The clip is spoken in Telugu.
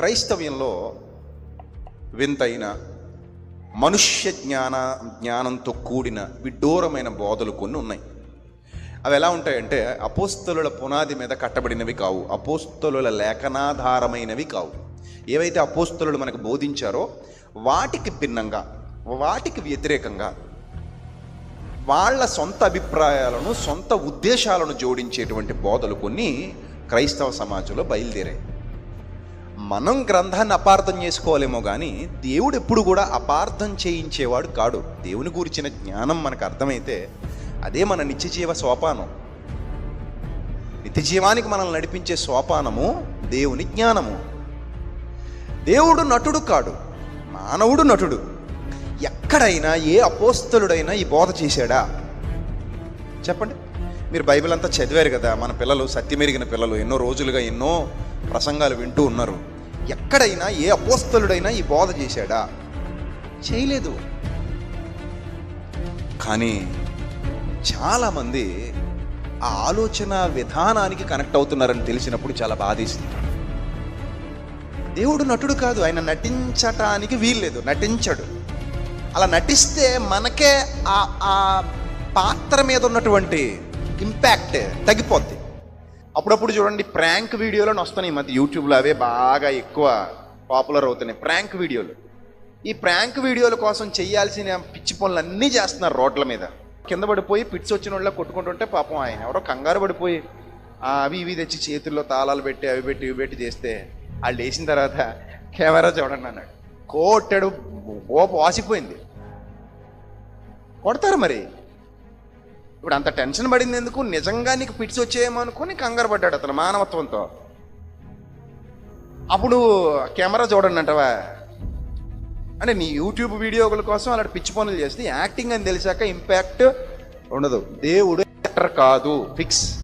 క్రైస్తవ్యంలో వింతైన మనుష్య జ్ఞాన జ్ఞానంతో కూడిన విడ్డూరమైన బోధలు కొన్ని ఉన్నాయి. అవి ఎలా ఉంటాయంటే అపోస్తలుల పునాది మీద కట్టబడినవి కావు అపోస్తలుల లేఖనాధారమైనవి కావు. ఏవైతే అపోస్తలు మనకు బోధించారో వాటికి భిన్నంగా వాటికి వ్యతిరేకంగా వాళ్ళ సొంత అభిప్రాయాలను సొంత ఉద్దేశాలను జోడించేటువంటి బోధలు కొన్ని క్రైస్తవ సమాజంలో బయలుదేరాయి. మనం గ్రంథాన్ని అపార్థం చేసుకోవాలేమో కానీ దేవుడు ఎప్పుడు కూడా అపార్థం చేయించేవాడు కాడు. దేవుని గురించిన జ్ఞానం మనకు అర్థమైతే అదే మన నిత్యజీవ సోపానం. నిత్యజీవానికి మనల్ని నడిపించే సోపానము దేవుని జ్ఞానము. దేవుడు నటుడు కాడు. మానవుడు నటుడు. ఎక్కడైనా ఏ అపోస్తలుడైనా ఈ బోధ చేశాడా? చెప్పండి. మీరు బైబిల్ అంతా చదివారు కదా మన పిల్లలు సత్యమెరిగిన పిల్లలు ఎన్నో రోజులుగా ఎన్నో ప్రసంగాలు వింటూ ఉన్నారు. ఎక్కడైనా ఏ అపోస్తలుడైనా ఈ బోధ చేశాడా? చేయలేదు. కానీ చాలామంది ఆ ఆలోచన విధానానికి కనెక్ట్ అవుతున్నారని తెలిసినప్పుడు చాలా బాధేసింది. దేవుడు నటుడు కాదు ఆయన నటించటానికి వీల్లేదు నటించడు. అలా నటిస్తే మనకే ఆ ఆ పాత్ర మీద ఉన్నటువంటి ఇంపాక్ట్ తగ్గిపోద్ది. అప్పుడప్పుడు చూడండి ప్రాంక్ వీడియోలను వస్తున్నాయి మధ్య యూట్యూబ్లో అవే బాగా ఎక్కువ పాపులర్ అవుతున్నాయి ప్రాంక్ వీడియోలు. ఈ ప్రాంక్ వీడియోల కోసం చేయాల్సిన పిచ్చి పనులు అన్నీ చేస్తున్నారు రోడ్ల మీద. కింద పడిపోయి పిచ్చి వచ్చిన వాళ్ళ కొట్టుకుంటుంటే పాపం ఆయన ఎవరో కంగారు పడిపోయి అవి ఇవి తెచ్చి చేతుల్లో తాళాలు పెట్టి అవి పెట్టి ఇవి పెట్టి చేస్తే వాళ్ళు వేసిన తర్వాత కెమెరా చూడండి అన్నాడు. కోట్టాడు ఓపు వాసిపోయింది కొడతారు మరి. ఇప్పుడు అంత టెన్షన్ పడింది ఎందుకు నిజంగా నీకు పిట్స్ వచ్చేయమనుకుని కంగారు పడ్డాడు అతను మానవత్వంతో. అప్పుడు కెమెరా చూడండి అంటవా? అంటే నీ యూట్యూబ్ వీడియోల కోసం అలాంటి పిచ్చి పనులు చేస్తే యాక్టింగ్ అని తెలిసాక ఇంపాక్ట్ ఉండదు. దేవుడు యాక్టర్ కాదు. ఫిక్స్.